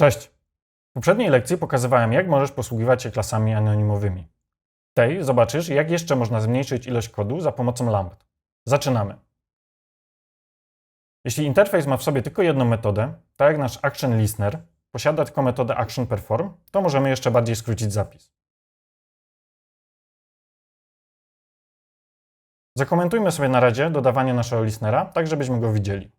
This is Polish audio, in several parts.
Cześć! W poprzedniej lekcji pokazywałem, jak możesz posługiwać się klasami anonimowymi. W tej zobaczysz, jak jeszcze można zmniejszyć ilość kodu za pomocą lambda. Zaczynamy. Jeśli interfejs ma w sobie tylko jedną metodę, tak jak nasz Action Listener posiada tylko metodę Action Perform, to możemy jeszcze bardziej skrócić zapis. Zakomentujmy sobie na razie dodawanie naszego listenera, tak żebyśmy go widzieli.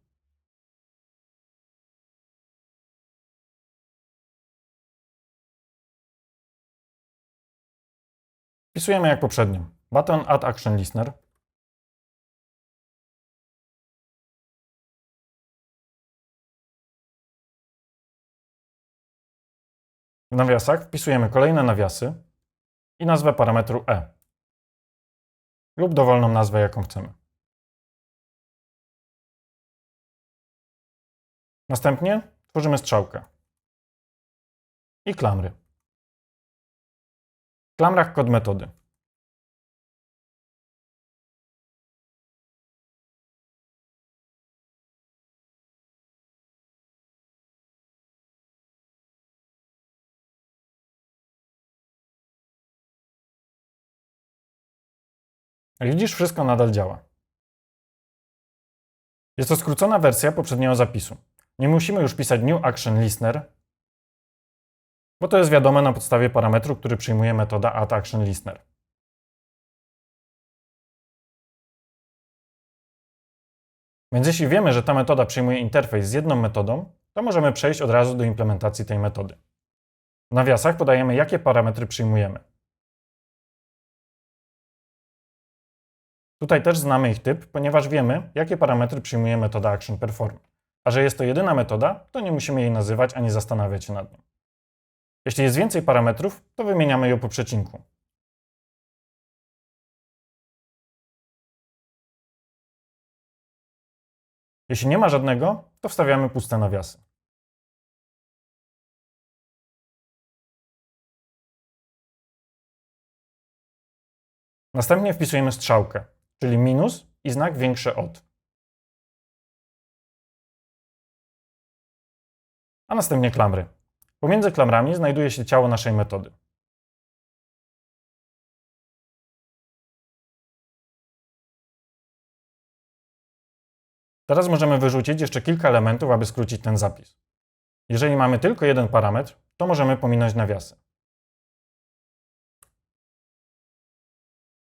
Wpisujemy jak poprzednio. Button Add Action Listener. W nawiasach wpisujemy kolejne nawiasy i nazwę parametru e lub dowolną nazwę, jaką chcemy. Następnie tworzymy strzałkę i klamry. Klamrach kod metody. Jak widzisz, wszystko nadal działa. Jest to skrócona wersja poprzedniego zapisu. Nie musimy już pisać New Action Listener, bo to jest wiadome na podstawie parametru, który przyjmuje metoda add action listener. Więc jeśli wiemy, że ta metoda przyjmuje interfejs z jedną metodą, to możemy przejść od razu do implementacji tej metody. W nawiasach podajemy, jakie parametry przyjmujemy. Tutaj też znamy ich typ, ponieważ wiemy, jakie parametry przyjmuje metoda ActionPerform. A że jest to jedyna metoda, to nie musimy jej nazywać ani zastanawiać się nad nią. Jeśli jest więcej parametrów, to wymieniamy ją po przecinku. Jeśli nie ma żadnego, to wstawiamy puste nawiasy. Następnie wpisujemy strzałkę, czyli minus i znak większy od. A następnie klamry. Pomiędzy klamrami znajduje się ciało naszej metody. Teraz możemy wyrzucić jeszcze kilka elementów, aby skrócić ten zapis. Jeżeli mamy tylko jeden parametr, to możemy pominąć nawiasy.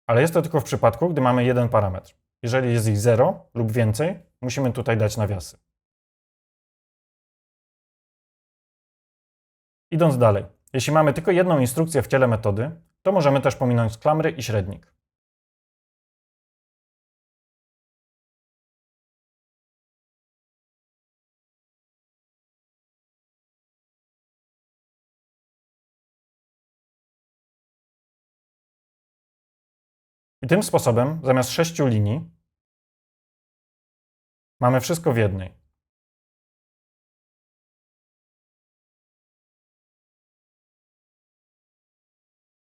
Ale jest to tylko w przypadku, gdy mamy jeden parametr. Jeżeli jest ich 0 lub więcej, musimy tutaj dać nawiasy. Idąc dalej, jeśli mamy tylko jedną instrukcję w ciele metody, to możemy też pominąć klamry i średnik. I tym sposobem, zamiast sześciu linii, mamy wszystko w jednej.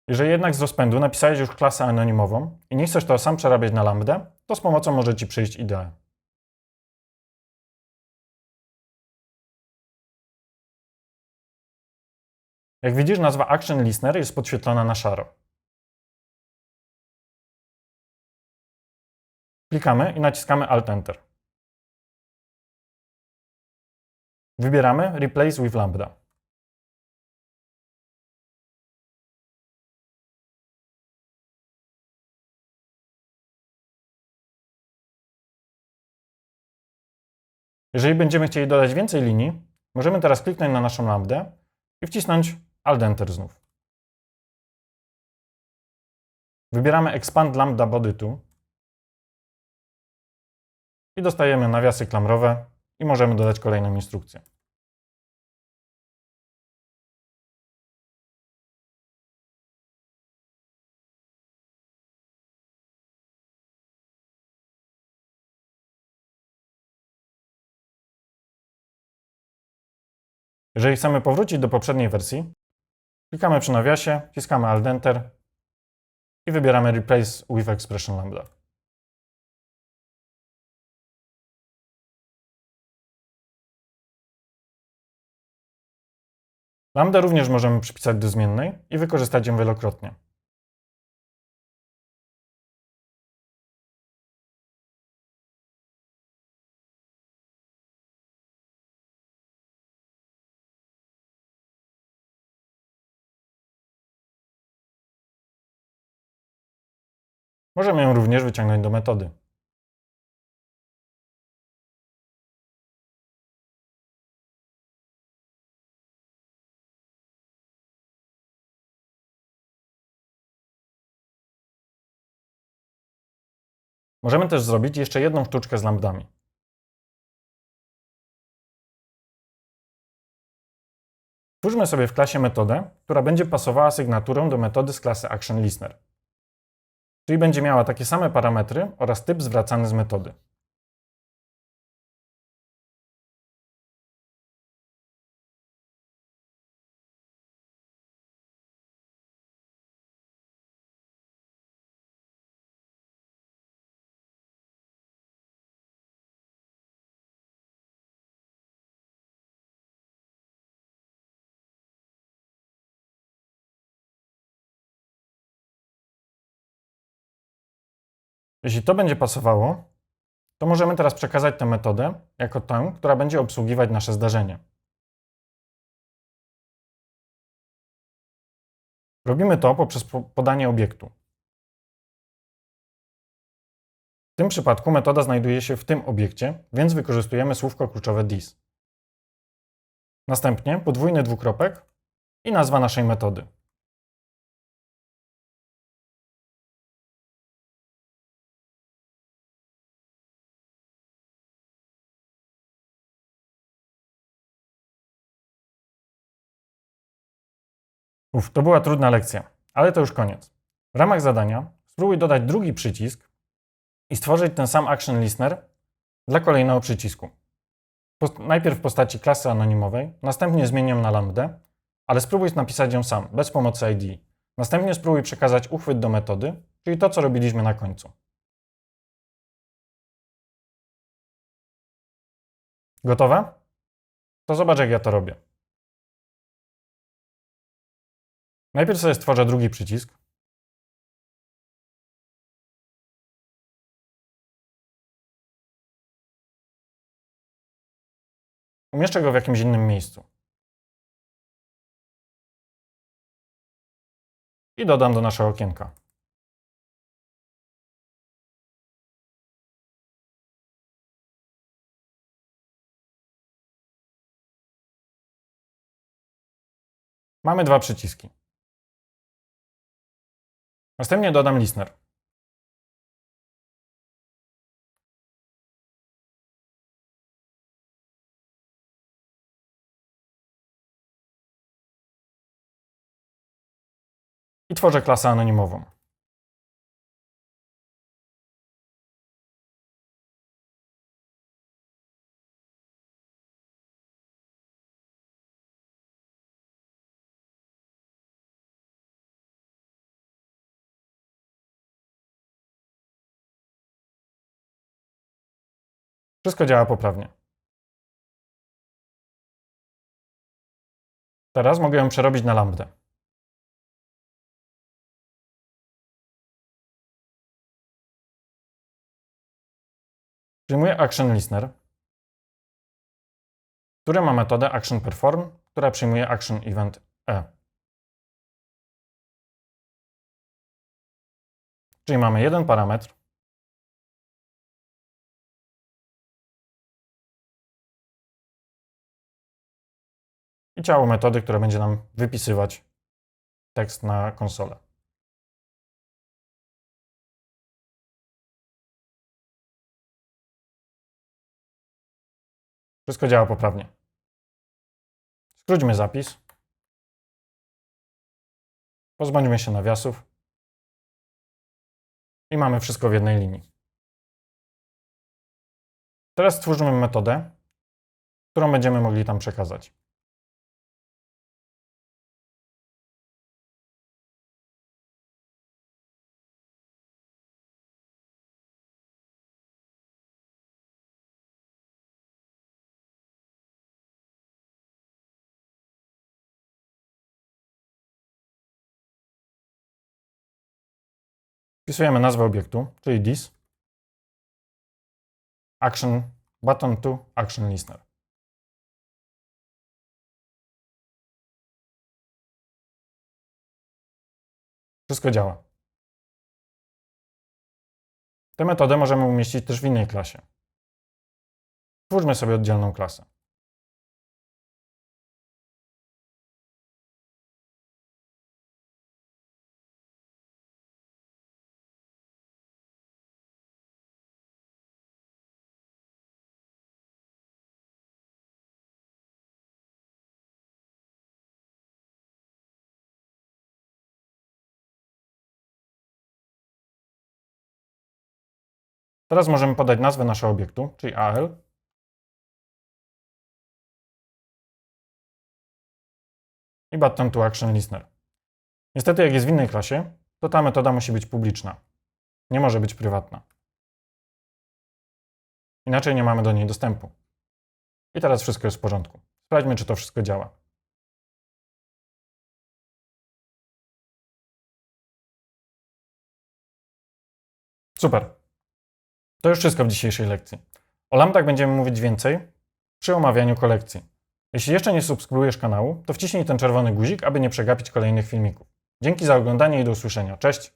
Jeżeli jednak z rozpędu napisałeś już klasę anonimową i nie chcesz to sam przerabiać na lambdę, to z pomocą może Ci przyjść IDE. Jak widzisz, nazwa Action Listener jest podświetlona na szaro. Klikamy i naciskamy Alt-Enter. Wybieramy Replace with Lambda. Jeżeli będziemy chcieli dodać więcej linii, możemy teraz kliknąć na naszą lambdę i wcisnąć Alt-Enter znów. Wybieramy Expand Lambda Body to i dostajemy nawiasy klamrowe i możemy dodać kolejną instrukcję. Jeżeli chcemy powrócić do poprzedniej wersji, klikamy przy nawiasie, wciskamy Alt Enter i wybieramy Replace with Expression Lambda. Lambda również możemy przypisać do zmiennej i wykorzystać ją wielokrotnie. Możemy ją również wyciągnąć do metody. Możemy też zrobić jeszcze jedną sztuczkę z lambdami. Twórzmy sobie w klasie metodę, która będzie pasowała sygnaturą do metody z klasy ActionListener. Czyli będzie miała takie same parametry oraz typ zwracany z metody. Jeśli to będzie pasowało, to możemy teraz przekazać tę metodę jako tę, która będzie obsługiwać nasze zdarzenie. Robimy to poprzez podanie obiektu. W tym przypadku metoda znajduje się w tym obiekcie, więc wykorzystujemy słówko kluczowe this. Następnie podwójny dwukropek i nazwa naszej metody. Uf, to była trudna lekcja, ale to już koniec. W ramach zadania spróbuj dodać drugi przycisk i stworzyć ten sam Action Listener dla kolejnego przycisku. Najpierw w postaci klasy anonimowej, następnie zmień ją na lambdę, ale spróbuj napisać ją sam, bez pomocy ID. Następnie spróbuj przekazać uchwyt do metody, czyli to, co robiliśmy na końcu. Gotowe? To zobacz, jak ja to robię. Najpierw sobie stworzę drugi przycisk. Umieszczę go w jakimś innym miejscu. I dodam do naszego okienka. Mamy dwa przyciski. Następnie dodam listener. I tworzę klasę anonimową. Wszystko działa poprawnie. Teraz mogę ją przerobić na lambdę. Przyjmuję Action Listener, który ma metodę ActionPerform, która przyjmuje Action Event E. Czyli mamy jeden parametr, ciało metody, które będzie nam wypisywać tekst na konsolę. Wszystko działa poprawnie. Skróćmy zapis. Pozbądźmy się nawiasów. I mamy wszystko w jednej linii. Teraz stwórzmy metodę, którą będziemy mogli tam przekazać. Wpisujemy nazwę obiektu, czyli this, action, button to action listener. Wszystko działa. Tę metodę możemy umieścić też w innej klasie. Twórzmy sobie oddzielną klasę. Teraz możemy podać nazwę naszego obiektu, czyli AL. I button to action listener. Niestety, jak jest w innej klasie, to ta metoda musi być publiczna. Nie może być prywatna. Inaczej nie mamy do niej dostępu. I teraz wszystko jest w porządku. Sprawdźmy, czy to wszystko działa. Super. To już wszystko w dzisiejszej lekcji. O lambdach będziemy mówić więcej przy omawianiu kolekcji. Jeśli jeszcze nie subskrybujesz kanału, to wciśnij ten czerwony guzik, aby nie przegapić kolejnych filmików. Dzięki za oglądanie i do usłyszenia. Cześć!